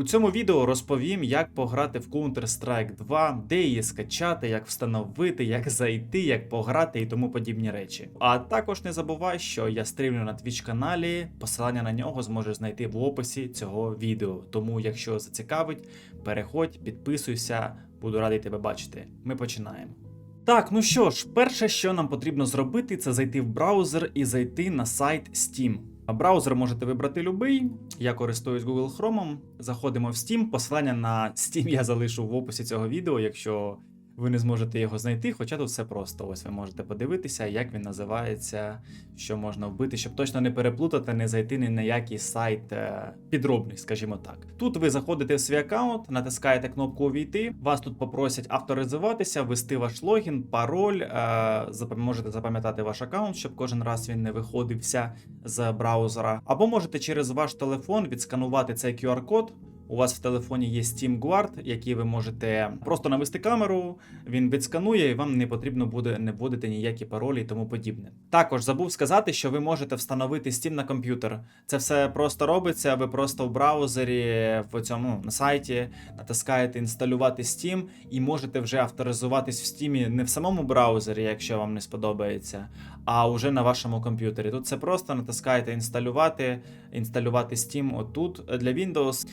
У цьому відео розповім, як пограти в Counter-Strike 2, де її скачати, як встановити, як зайти, як пограти і тому подібні речі. А також не забувай, що я стрімлю на Twitch каналі, посилання на нього зможеш знайти в описі цього відео. Тому, якщо зацікавить, переходь, підписуйся, буду радий тебе бачити. Ми починаємо. Так, ну що ж, перше, що нам потрібно зробити, це зайти в браузер і зайти на сайт Steam. Браузер можете вибрати любий. Я користуюсь Google Chrome. Заходимо в Steam. Посилання на Steam я залишу в описі цього відео, якщо ви не зможете його знайти. Хоча тут все просто. Ось ви можете подивитися, як він називається, що можна вбити, щоб точно не переплутати, не зайти ні на який сайт е, підробний, скажімо так. Тут ви заходите в свій аккаунт, натискаєте кнопку Увійти. Вас тут попросять авторизуватися, ввести ваш логін, пароль. е, Можете запам'ятати ваш аккаунт, щоб кожен раз він не виходився з браузера. Або можете через ваш телефон відсканувати цей QR-код. У вас в телефоні є Steam Guard, який ви можете просто навести камеру, він відсканує, і вам не потрібно буде не вводити ніякі паролі і тому подібне. Також забув сказати, що ви можете встановити Steam на комп'ютер. Це все просто робиться. Ви просто в браузері в цьому на сайті натискаєте інсталювати Steam і можете вже авторизуватись в Steam не в самому браузері, якщо вам не сподобається, а вже на вашому комп'ютері. Тут це просто натискаєте інсталювати, інсталювати Steam отут для Windows.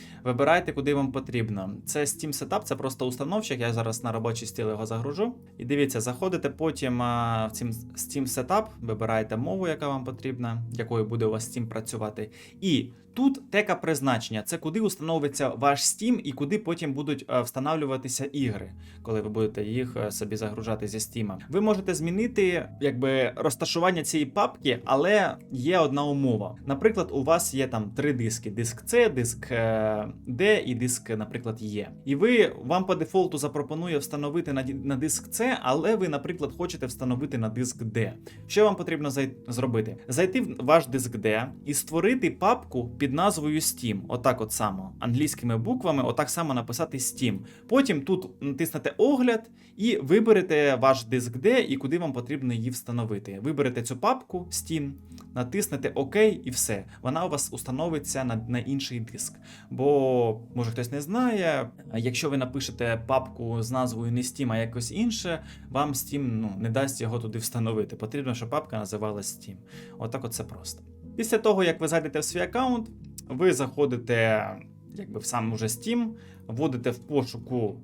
Вибирайте, куди вам потрібно. Це Steam Setup, це просто установщик. Я зараз на робочий стіл його загружу. І дивіться, заходите потім в Steam Setup, вибираєте мову, яка вам потрібна, якою буде у вас Steam працювати. І тут тека призначення це куди установиться ваш Steam і куди потім будуть е, встановлюватися ігри, коли ви будете їх е, собі загружати зі Steam. Ви можете змінити якби розташування цієї папки, але є одна умова. Наприклад, у вас є там три диски: диск C, диск е, D і диск, наприклад, Є. І ви вам по дефолту запропонує встановити на, на диск C, але ви, наприклад, хочете встановити на диск D. Що вам потрібно зай- зробити? Зайти в ваш диск D і створити папку під назвою Steam. Отак, от само, англійськими буквами, отак само написати Steam. Потім тут натиснете огляд і виберете ваш диск D і куди вам потрібно її встановити. Виберете цю папку Steam, натиснете ОК і все. Вона у вас установиться на, на інший диск. Бо, може хтось не знає, якщо ви напишете папку з назвою не Steam, а якось інше, вам Steam ну, не дасть його туди встановити. Потрібно, щоб папка називалась Steam. Отак от це просто. Після того, як ви зайдете в свій аккаунт, ви заходите якби в сам уже Steam, вводите в пошуку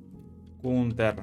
Counter.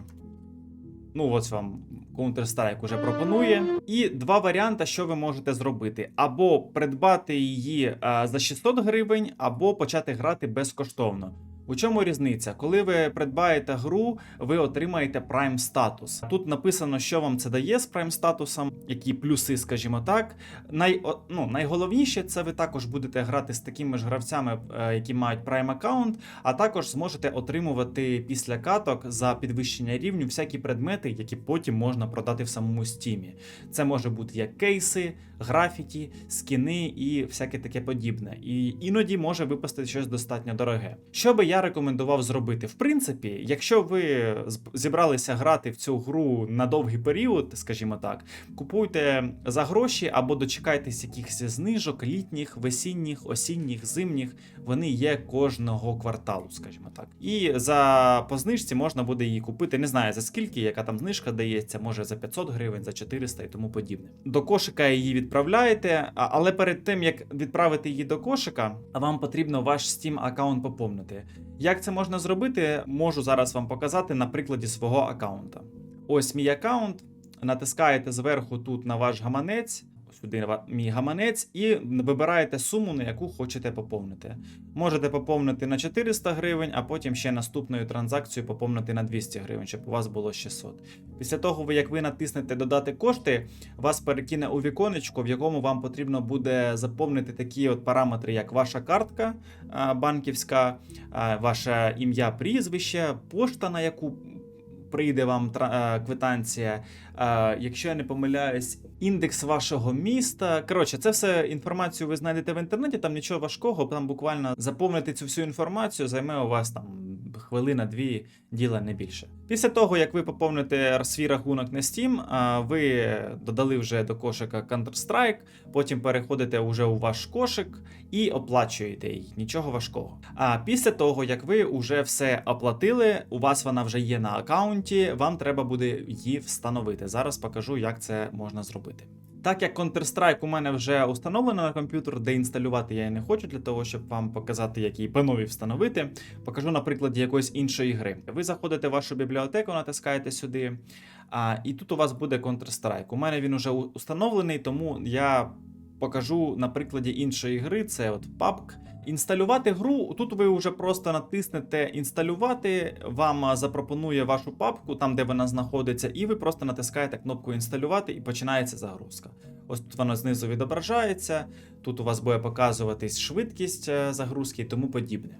Ну, ось вам Counter-Strike уже пропонує. І два варіанти, що ви можете зробити: або придбати її а, за 600 гривень, або почати грати безкоштовно. У чому різниця? Коли ви придбаєте гру, ви отримаєте Prime статус. Тут написано, що вам це дає з Prime статусом, які плюси, скажімо так. Най, ну, найголовніше це ви також будете грати з такими ж гравцями, е, які мають Prime аккаунт, а також зможете отримувати після каток за підвищення рівню всякі предмети, які потім можна продати в самому стімі. Це може бути як кейси, графіті, скіни і всяке таке подібне. І іноді може випасти щось достатньо дороге. Що би я рекомендував зробити? В принципі, якщо ви зібралися грати в цю гру на довгий період, скажімо так, купуйте за гроші або дочекайтесь якихось знижок літніх, весінніх, осінніх, зимніх. Вони є кожного кварталу, скажімо так. І за по знижці можна буде її купити. Не знаю за скільки, яка там знижка дається, може за 500 гривень, за 400 і тому подібне. До кошика її відправляєте, але перед тим як відправити її до кошика, вам потрібно ваш Steam аккаунт поповнити. Як це можна зробити, можу зараз вам показати на прикладі свого аккаунта. Ось мій аккаунт. Натискаєте зверху тут на ваш гаманець, сюди мій гаманець, і вибираєте суму, на яку хочете поповнити. Можете поповнити на 400 гривень, а потім ще наступною транзакцією поповнити на 200 гривень, щоб у вас було 600. Після того, як ви натиснете додати кошти, вас перекине у віконечко, в якому вам потрібно буде заповнити такі от параметри, як ваша картка банківська, ваше ім'я, прізвище, пошта, на яку прийде вам квитанція. Е, Якщо я не помиляюсь, індекс вашого міста. Коротше, це все інформацію ви знайдете в інтернеті, там нічого важкого, там буквально заповнити цю всю інформацію займе у вас там хвилина-дві діла не більше. Після того, як ви поповните свій рахунок на Steam, ви додали вже до кошика Counter-Strike, потім переходите вже у ваш кошик і оплачуєте її. Нічого важкого. А після того, як ви вже все оплатили, у вас вона вже є на аккаунті, вам треба буде її встановити. Зараз покажу, як це можна зробити. Так як Counter-Strike у мене вже установлено на комп'ютер, де інсталювати я і не хочу для того, щоб вам показати, які панові встановити. Покажу на прикладі якоїсь іншої гри. Ви заходите в вашу бібліотеку, натискаєте сюди, а, і тут у вас буде Counter-Strike. У мене він уже установлений, тому я покажу на прикладі іншої гри. Це от PUBG. Інсталювати гру, тут ви вже просто натиснете інсталювати, вам запропонує вашу папку, там де вона знаходиться, і ви просто натискаєте кнопку інсталювати і починається загрузка. Ось тут воно знизу відображається, тут у вас буде показуватись швидкість е, загрузки і тому подібне.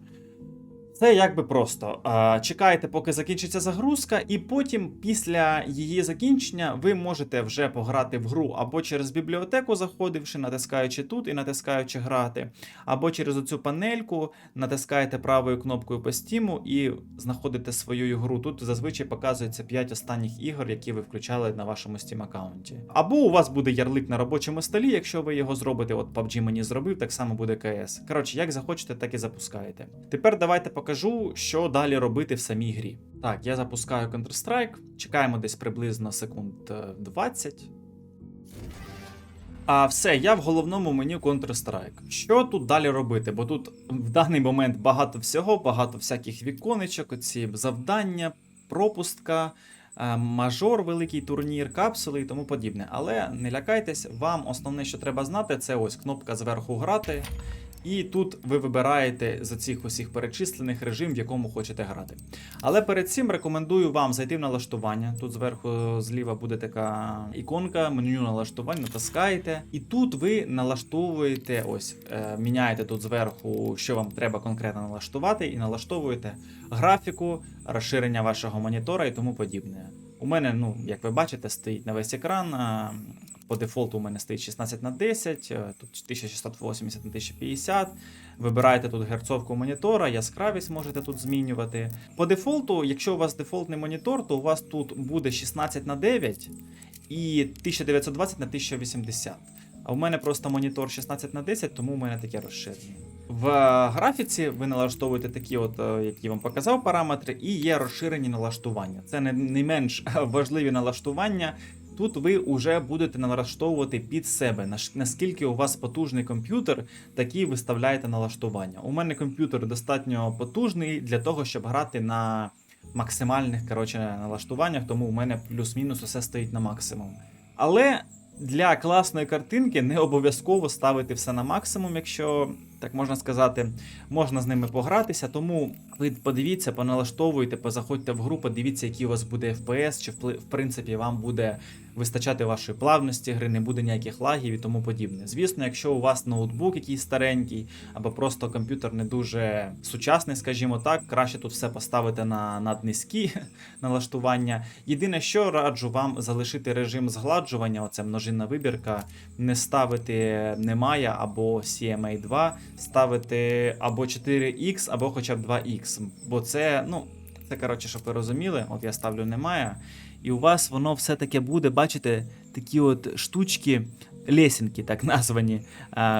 Це якби просто. А, Чекаєте, поки закінчиться загрузка, і потім, після її закінчення, ви можете вже пограти в гру або через бібліотеку, заходивши, натискаючи тут і натискаючи грати, або через оцю панельку натискаєте правою кнопкою по Steam і знаходите свою гру. Тут зазвичай показується 5 останніх ігор, які ви включали на вашому Steam аккаунті. Або у вас буде ярлик на робочому столі, якщо ви його зробите. От PUBG мені зробив, так само буде CS. Коротше, як захочете, так і запускаєте. Тепер давайте покажу, що далі робити в самій грі. Так, я запускаю Counter-Strike, чекаємо десь приблизно секунд е, 20. А все, я в головному меню Counter-Strike. Що тут далі робити? Бо тут в даний момент багато всього, багато всяких віконечок, оці завдання, пропустка, е, мажор, великий турнір, капсули і тому подібне. Але не лякайтесь, вам основне, що треба знати, це ось кнопка зверху грати. І тут ви вибираєте з цих усіх перечислених режим, в якому хочете грати. Але перед цим рекомендую вам зайти в налаштування. Тут зверху зліва буде така іконка, меню налаштувань, натискаєте. І тут ви налаштовуєте, ось, е, міняєте тут зверху, що вам треба конкретно налаштувати, і налаштовуєте графіку, розширення вашого монітора і тому подібне. У мене, ну, як ви бачите, стоїть на весь екран. По дефолту у мене стоїть 16 на 10, е, тут 1680 на 1050. Вибираєте тут герцовку монітора, яскравість можете тут змінювати. По дефолту, якщо у вас дефолтний монітор, то у вас тут буде 16 на 9 і 1920 на 1080. А у мене просто монітор 16 на 10, тому у мене таке розширення. В е, графіці ви налаштовуєте такі, от, е, які вам показав, параметри, і є розширені налаштування. Це не менш важливі налаштування. Тут ви вже будете налаштовувати під себе, наскільки у вас потужний комп'ютер, такі виставляєте налаштування. У мене комп'ютер достатньо потужний для того, щоб грати на максимальних коротше, налаштуваннях, тому у мене плюс-мінус усе стоїть на максимум. Але для класної картинки не обов'язково ставити все на максимум, якщо так можна сказати, можна з ними погратися. Тому ви подивіться, поналаштовуйте, позаходьте в гру, подивіться, який у вас буде FPS, чи в принципі вам буде вистачати вашої плавності гри, не буде ніяких лагів і тому подібне. Звісно, якщо у вас ноутбук якийсь старенький, або просто комп'ютер не дуже сучасний, скажімо так, краще тут все поставити на наднизькі налаштування. Єдине, що раджу вам залишити режим згладжування, оце множинна вибірка, не ставити немає або CMA 2, ставити або 4X, або хоча б 2X. Бо це, ну, це коротше, щоб ви розуміли, от я ставлю немає. І у вас воно все-таки буде, бачите, такі от штучки, лесінки, так названі.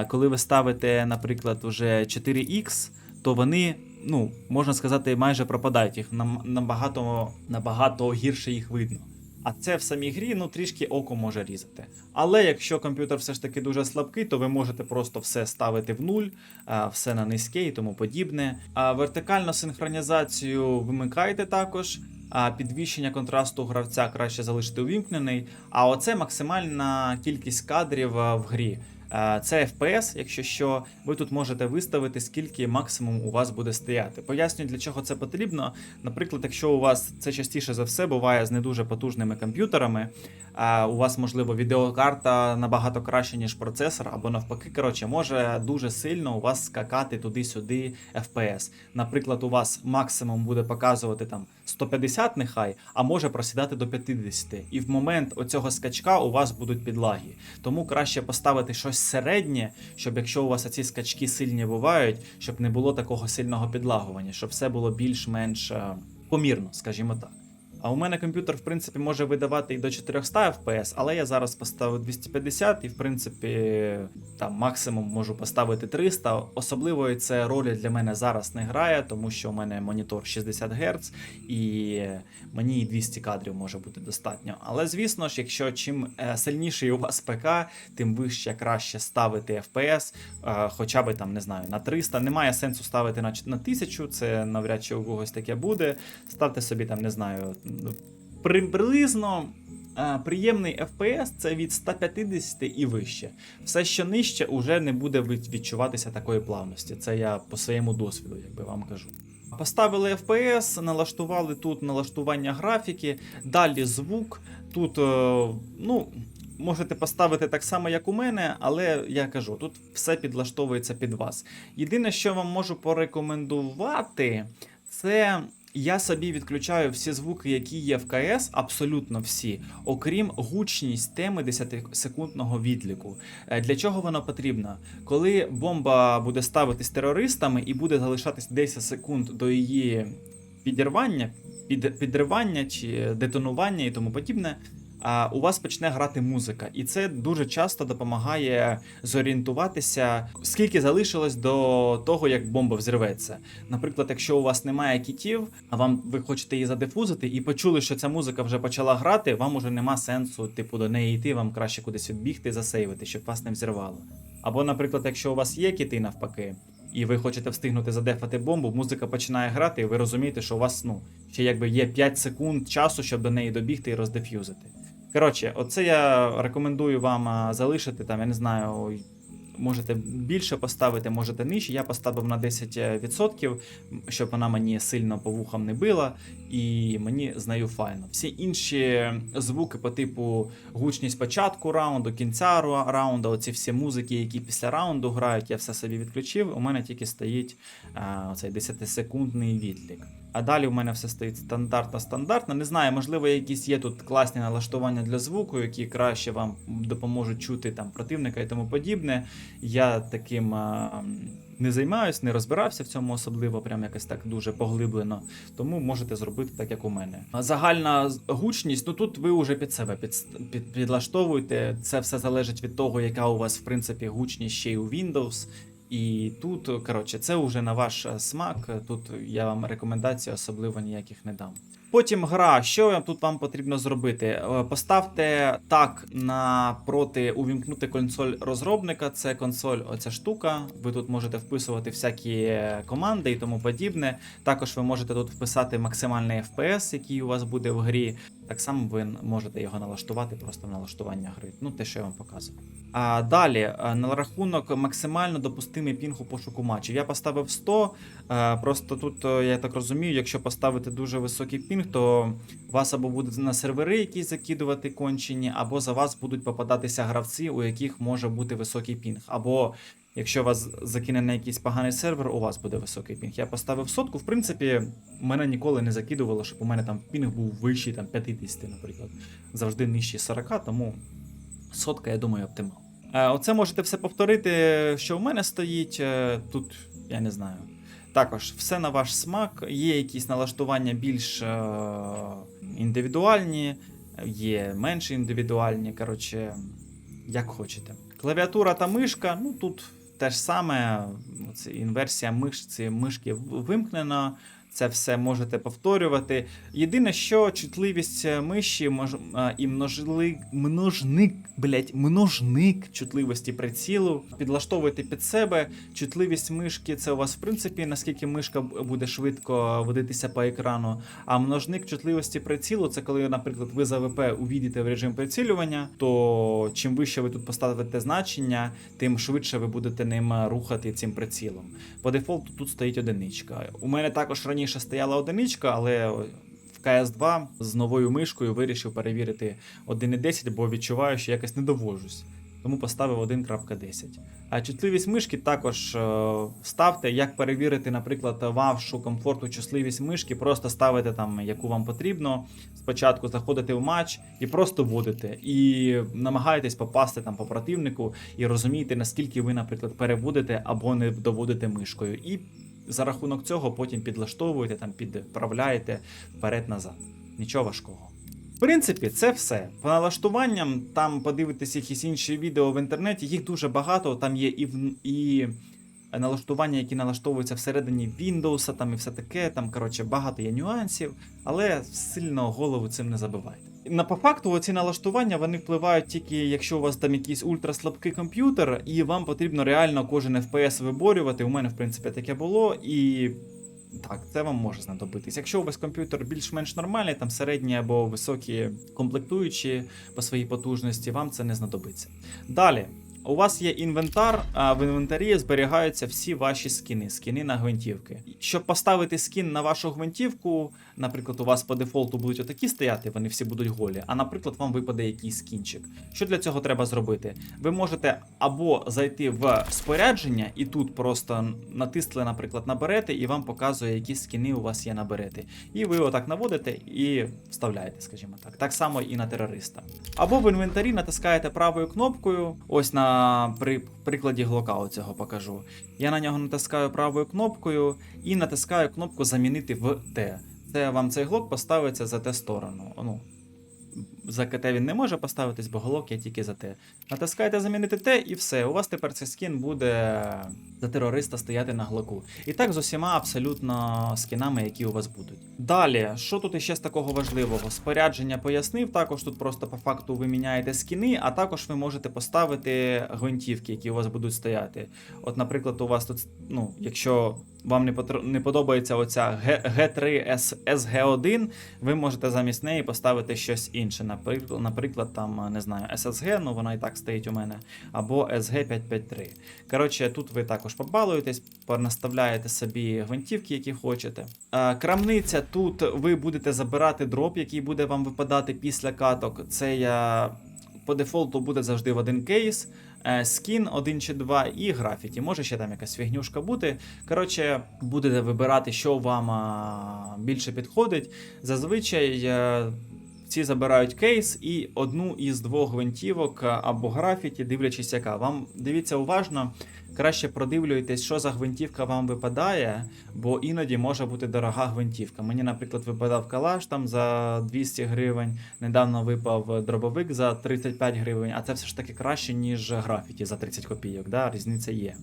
Коли ви ставите, наприклад, уже 4X, то вони, ну, можна сказати, майже пропадають. Їх набагато, набагато гірше їх видно. А це в самій грі ну трішки око може різати. Але якщо комп'ютер все ж таки дуже слабкий, то ви можете просто все ставити в нуль, все на низьке і тому подібне. А вертикальну синхронізацію вимикайте також. А підвищення контрасту гравця краще залишити увімкнений. А оце максимальна кількість кадрів в грі. Це FPS, якщо що, ви тут можете виставити, скільки максимум у вас буде стояти. Пояснюю, для чого це потрібно. Наприклад, якщо у вас це частіше за все буває з не дуже потужними комп'ютерами, у вас, можливо, відеокарта набагато краще, ніж процесор, або навпаки, коротше, може дуже сильно у вас скакати туди-сюди FPS. Наприклад, у вас максимум буде показувати там 150 нехай, а може просідати до 50. І в момент оцього скачка у вас будуть підлаги. Тому краще поставити щось середнє, щоб якщо у вас ці скачки сильні бувають, щоб не було такого сильного підлагування, щоб все було більш-менш е, помірно, скажімо так. А у мене комп'ютер, в принципі, може видавати і до 400 FPS, але я зараз поставив 250 і, в принципі, там максимум можу поставити 300. Особливої це ролі для мене зараз не грає, тому що у мене монітор 60 Гц і мені і 200 кадрів може бути достатньо. Але звісно ж, якщо чим е, сильніший у вас ПК, тим вище краще ставити FPS, е, хоча б там не знаю на 300. Немає сенсу ставити на, на 1000, це навряд чи у когось таке буде. Ставте собі там, не знаю, приблизно. е, Приємний FPS це від 150 і вище. Все, що нижче, уже не буде відчуватися такої плавності. Це я по своєму досвіду, якби вам кажу. Поставили FPS, налаштували тут налаштування графіки, далі звук. Тут, е, ну, можете поставити так само, як у мене, але я кажу, тут все підлаштовується під вас. Єдине, що вам можу порекомендувати, це. Я собі відключаю всі звуки, які є в КС, абсолютно всі, окрім гучність теми 10-секундного відліку. Е, Для чого воно потрібно? Коли бомба буде ставитись терористами і буде залишатись 10 секунд до її підірвання, під, підривання чи детонування і тому подібне, у вас почне грати музика, і це дуже часто допомагає зорієнтуватися, скільки залишилось до того, як бомба взірветься. Наприклад, якщо у вас немає кітів, а вам ви хочете її задифузити, і почули, що ця музика вже почала грати, вам уже нема сенсу, типу, до неї йти, вам краще кудись відбігти засейвити, щоб вас не взірвало. Або, наприклад, якщо у вас є кіти навпаки, і ви хочете встигнути задефати бомбу, музика починає грати, і ви розумієте, що у вас ну ще якби є 5 секунд часу, щоб до неї добігти і роздеф'юзити. Коротше, оце я рекомендую вам залишити там, я не знаю. Можете більше поставити, можете нижче. Я поставив на 10%, щоб вона мені сильно по вухам не била, і мені з нею файно. Всі інші звуки по типу гучність початку раунду, кінця ра- раунду, оці всі музики, які після раунду грають, я все собі відключив. У мене тільки стоїть а, оцей 10-секундний відлік. А далі у мене все стоїть стандартно стандартно. Не знаю, можливо, якісь є тут класні налаштування для звуку, які краще вам допоможуть чути там противника і тому подібне. Я таким а, не займаюсь, не розбирався в цьому особливо, прям якось так дуже поглиблено. Тому можете зробити так, як у мене. Загальна гучність, ну тут ви вже під себе під, під, підлаштовуєте. Це все залежить від того, яка у вас в принципі гучність ще й у Windows. І тут, коротше, це вже на ваш е, смак. Тут я вам рекомендацій особливо ніяких не дам. Потім гра, що тут вам потрібно зробити? Е, Поставте так напроти увімкнути консоль розробника. Це консоль, оця штука. Ви тут можете вписувати всякі команди і тому подібне. Також ви можете тут вписати максимальний FPS, який у вас буде в грі. Так само ви можете його налаштувати просто в налаштування гри. Ну, те, що я вам показував. А далі, е, на рахунок максимально допустимий пінг у пошуку матчів. Я поставив 100. е, Просто тут, е, я так розумію, якщо поставити дуже високий пінг, то вас або будуть на сервери якісь закидувати кончені, або за вас будуть попадатися гравці, у яких може бути високий пінг. Або якщо вас закине на якийсь поганий сервер, у вас буде високий пінг. Я поставив сотку. В принципі, мене ніколи не закидувало, щоб у мене там пінг був вищий, там 50, наприклад. Завжди нижчий 40, тому сотка, я думаю, оптимал. Е, Оце можете все повторити, що у мене стоїть. е, Тут я не знаю. Також все на ваш смак. Є якісь налаштування більш е, індивідуальні, є менш індивідуальні. Коротше, як хочете. Клавіатура та мишка, ну тут те ж саме. Це інверсія мишці, мишки вимкнена. Це все можете повторювати. Єдине, що чутливість е, миші мож, і множили, множник, блять, множник чутливості прицілу. Підлаштовуйте під себе. Чутливість мишки це у вас, в принципі, наскільки мишка буде швидко водитися по екрану. А множник чутливості прицілу це коли, наприклад, ви за ВП увійдете в режим прицілювання, то чим вище ви тут поставите значення, тим швидше ви будете ним е, рухати цим прицілом. По дефолту тут стоїть одиничка. У мене також раніше стояла одиничка, але в CS2 з новою мишкою вирішив перевірити 1.10, бо відчуваю, що якось не довожусь. тому поставив 1.10. А чутливість мишки також е, ставте. Як перевірити, наприклад, вашу комфортну чутливість мишки, просто ставите там, яку вам потрібно. Спочатку заходите в матч і просто вводите. І намагаєтесь попасти там по противнику і розумієте, наскільки ви, наприклад, переводите або не доводите мишкою. І за рахунок цього потім підлаштовуєте, там підправляєте вперед-назад. Нічого важкого. В принципі, це все. По налаштуванням, там подивитись якісь інші відео в інтернеті, їх дуже багато. Там є і, і налаштування, які налаштовуються всередині Windows, там і все таке. Там, коротше, багато є нюансів, але сильно голову цим не забивайте. На по факту ці налаштування вони впливають тільки, якщо у вас там якийсь ультраслабкий комп'ютер, і вам потрібно реально кожен FPS виборювати. У мене, в принципі, таке було, і так, це вам може знадобитись. Якщо у вас комп'ютер більш-менш нормальний, там середні або високі комплектуючі по своїй потужності, вам це не знадобиться. Далі. У вас є інвентар, а в інвентарі зберігаються всі ваші скіни, скіни на гвинтівки. Щоб поставити скін на вашу гвинтівку, наприклад, у вас по дефолту будуть отакі стояти, вони всі будуть голі. А наприклад, вам випаде якийсь скінчик. Що для цього треба зробити? Ви можете або зайти в спорядження і тут просто натисли, наприклад, на берети, і вам показує, які скіни у вас є на берети. І ви отак наводите і вставляєте, скажімо так. Так само і на терориста. Або в інвентарі натискаєте правою кнопкою. Ось на при, прикладі глока цього покажу. Я на нього натискаю правою кнопкою і натискаю кнопку Замінити в Т. Це вам цей глок поставиться за те сторону. Ну, за КТ він не може поставитись, бо глок є тільки за Т. Натискаєте замінити Т і все. У вас тепер цей скін буде за терориста стояти на глоку. І так з усіма абсолютно скінами, які у вас будуть. Далі, що тут іще з такого важливого? Спорядження пояснив. Також тут просто по факту ви міняєте скіни, а також ви можете поставити гвинтівки, які у вас будуть стояти. От, наприклад, у вас тут, ну, якщо вам не, потр- не подобається оця Г- G3 SG1, ви можете замість неї поставити щось інше. Наприклад, наприклад, там, не знаю, SSG, ну вона і так стоїть у мене, або SG553. Коротше, тут ви також побалуєтесь, понаставляєте собі гвинтівки, які хочете. Крамниця, тут ви будете забирати дроп, який буде вам випадати після каток. Це я по дефолту буде завжди в один кейс. Е, Скін 1 чи 2 і графіті. Може ще там якась фігнюшка бути. Коротше, будете вибирати, що вам більше підходить. Зазвичай е, ці забирають кейс і одну із двох гвинтівок або графіті, дивлячись, яка. Вам дивіться уважно, краще продивлюйтесь, що за гвинтівка вам випадає, бо іноді може бути дорога гвинтівка. Мені, наприклад, випадав калаш там за 200 гривень, недавно випав дробовик за 35 гривень, а це все ж таки краще, ніж графіті за 30 копійок. Да? Різниця є.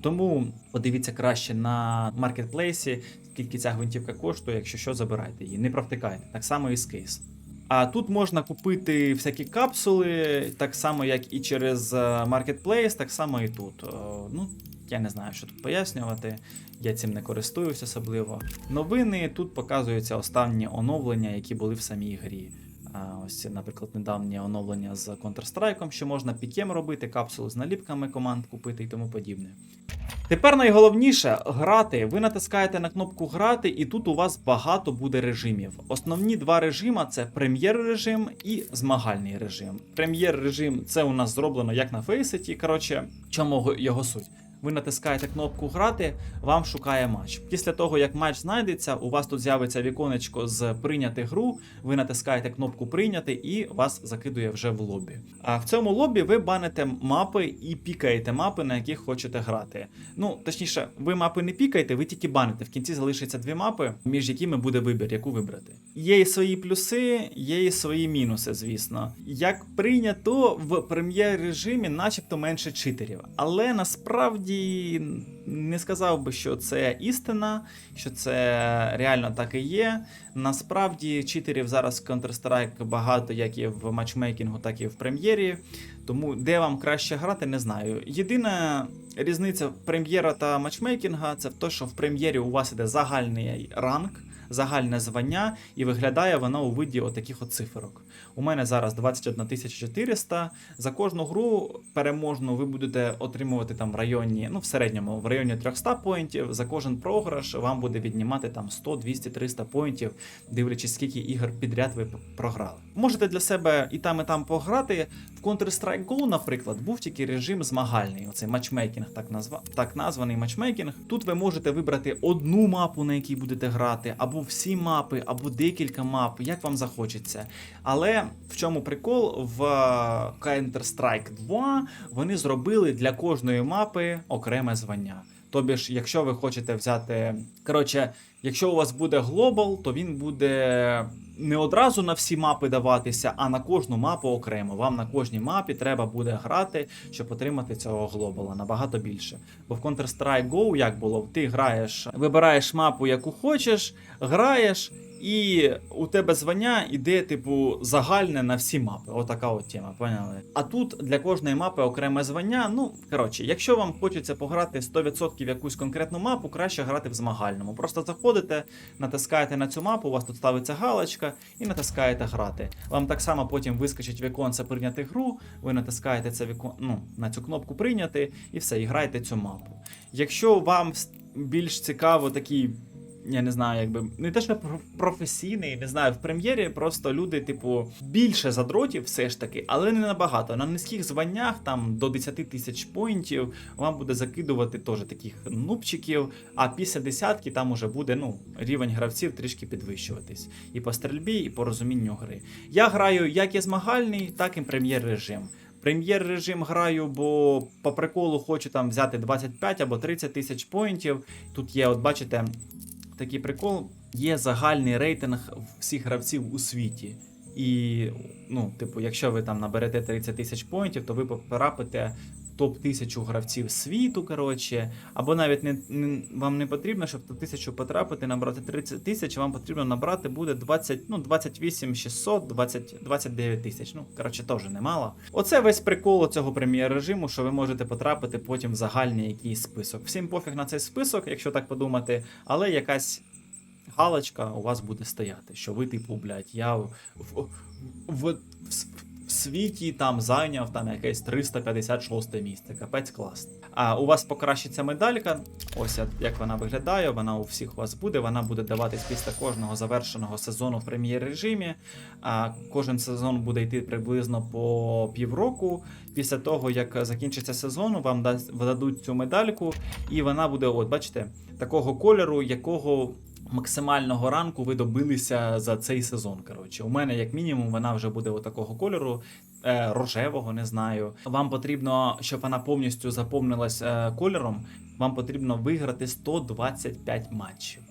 Тому подивіться краще на маркетплейсі, скільки ця гвинтівка коштує, якщо що, забирайте її. Не провтикайте. Так само і з кейс. А тут можна купити всякі капсули, так само, як і через е, Marketplace, так само і тут. Е, Ну, я не знаю, що тут пояснювати. Я цим не користуюсь особливо. Новини тут показуються останні оновлення, які були в самій грі. Ось, наприклад, недавнє оновлення з Counter-Strike, що можна пікем робити, капсули з наліпками команд купити і тому подібне. Тепер найголовніше грати. Ви натискаєте на кнопку грати, і тут у вас багато буде режимів. Основні два режима це прем'єр режим і змагальний режим. Прем'єр режим це у нас зроблено як на Faceit, коротше, чому його суть? Ви натискаєте кнопку грати, вам шукає матч. Після того, як матч знайдеться, у вас тут з'явиться віконечко з прийняти гру. Ви натискаєте кнопку прийняти і вас закидує вже в лобі. А в цьому лобі ви баните мапи і пікаєте мапи, на яких хочете грати. Ну, точніше, ви мапи не пікаєте, ви тільки баните. В кінці залишиться дві мапи, між якими буде вибір, яку вибрати. Є і свої плюси, є і свої мінуси, звісно. Як прийнято в прем'єр режимі, начебто менше читерів. Але насправді не сказав би, що це істина, що це реально так і є. Насправді читерів зараз Counter-Strike багато, як і в матчмейкінгу, так і в прем'єрі. Тому де вам краще грати, не знаю. Єдина різниця прем'єра та матчмейкінга це в те, що в прем'єрі у вас іде загальний ранг, загальне звання, і виглядає воно у виді отаких от циферок. У мене зараз 21 400. За кожну гру переможну ви будете отримувати там в районі, ну в середньому в районі 300 поінтів. За кожен програш вам буде віднімати там 100, 200, 300 поінтів, дивлячись, скільки ігор підряд ви програли. Можете для себе і там, і там пограти. В Counter-Strike Go, наприклад, був тільки режим змагальний. Оцей матчмейкінг, так назва так названий матчмейкінг. Тут ви можете вибрати одну мапу, на якій будете грати, або всі мапи, або декілька мап, як вам захочеться. Але в чому прикол? В Counter-Strike 2 вони зробили для кожної мапи окреме звання. Тобі ж, якщо ви хочете взяти. Коротше, якщо у вас буде глобал, то він буде не одразу на всі мапи даватися, а на кожну мапу окремо. Вам на кожній мапі треба буде грати, щоб отримати цього глобала набагато більше. Бо в Counter-Strike Go як було? Ти граєш, вибираєш мапу, яку хочеш, граєш. І у тебе звання іде, типу, загальне на всі мапи. Отака от тема, поняли? А тут для кожної мапи окреме звання. Ну, коротше, якщо вам хочеться пограти 100% в якусь конкретну мапу, краще грати в змагальному. Просто заходите, натискаєте на цю мапу, у вас тут ставиться галочка, і натискаєте грати. Вам так само потім вискочить віконце прийняти гру, ви натискаєте це вікон... ну, на цю кнопку прийняти, і все, і граєте цю мапу. Якщо вам більш цікаво такий я не знаю, якби не те, що професійний, не знаю, в прем'єрі просто люди, типу, більше задротів, все ж таки, але не набагато. На низьких званнях, там до 10 тисяч поінтів, вам буде закидувати теж таких нубчиків, а після десятки там уже буде ну, рівень гравців трішки підвищуватись. І по стрільбі, і по розумінню гри. Я граю як і змагальний, так і прем'єр-режим. Прем'єр режим граю, бо по приколу хочу там взяти 25 або 30 тисяч поінтів. Тут є, от бачите, такий прикол. Є загальний рейтинг всіх гравців у світі. І, ну, типу, якщо ви там наберете 30 тисяч поінтів, то ви потрапите топ 1000 гравців світу, коротше. Або навіть не, не вам не потрібно, щоб в топ 1000 потрапити, набрати 30 тисяч, вам потрібно набрати буде 20, ну, 28 600, 20, 29 тисяч. Ну, коротше, теж немало. Оце весь прикол цього прем'єр-режиму, що ви можете потрапити потім в загальний якийсь список. Всім пофіг на цей список, якщо так подумати, але якась галочка у вас буде стояти, що ви, типу, блядь, я в, в, в, в, світі там зайняв там якесь 356 місце. Капець клас. А у вас покращиться медалька. Ось як- вона виглядає. Вона у всіх у вас буде. Вона буде даватись після кожного завершеного сезону в прем'єр-режимі. А кожен сезон буде йти приблизно по півроку. Після того, як закінчиться сезон, вам дадуть цю медальку, і вона буде, от бачите, такого кольору, якого максимального ранку ви добилися за цей сезон. Коротше, у мене, як мінімум, вона вже буде такого кольору. е, Рожевого, не знаю. Вам потрібно, щоб вона повністю заповнилась е, кольором, вам потрібно виграти 125 матчів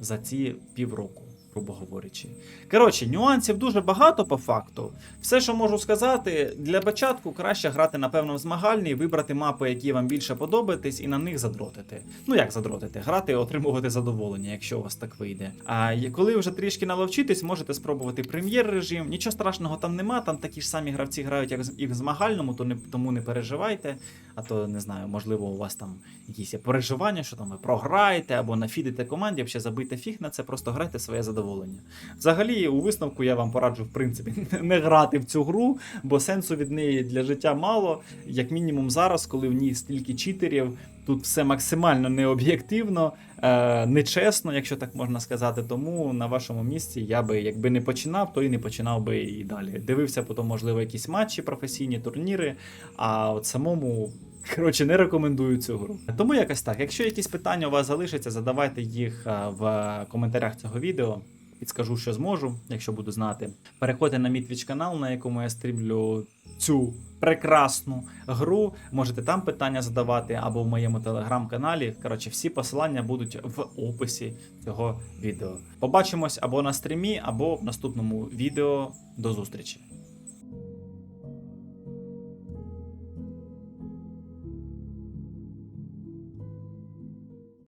за ці півроку, грубо говорячи. Коротше, нюансів дуже багато по факту. Все, що можу сказати, для початку краще грати, напевно, в змагальні, вибрати мапи, які вам більше подобаєтесь, і на них задротити. Ну як задротити? Грати, і отримувати задоволення, якщо у вас так вийде. А коли вже трішки наловчитесь, можете спробувати прем'єр-режим. Нічого страшного там нема, там такі ж самі гравці грають, як і в змагальному, то не, тому не переживайте. А то не знаю, можливо, у вас там якісь переживання, що там ви програєте або нафідите команді, взагалі забийте фіг на це, просто грайте своє задоволення. Взагалі, у висновку я вам пораджу, в принципі, не грати в цю гру, бо сенсу від неї для життя мало. Як мінімум зараз, коли в ній стільки читерів, тут все максимально необ'єктивно, е, нечесно, якщо так можна сказати. Тому на вашому місці я би, якби не починав, то і не починав би і далі. Дивився потім, можливо, якісь матчі, професійні турніри, а от самому. Коротше, не рекомендую цю гру. Тому якось так. Якщо якісь питання у вас залишаться, задавайте їх е, в коментарях цього відео. Підскажу, що зможу, якщо буду знати. Переходьте на мій твіч канал, на якому я стрімлю цю прекрасну гру. Можете там питання задавати або в моєму телеграм-каналі. Коротше, всі посилання будуть в описі цього відео. Побачимось або на стрімі, або в наступному відео. До зустрічі!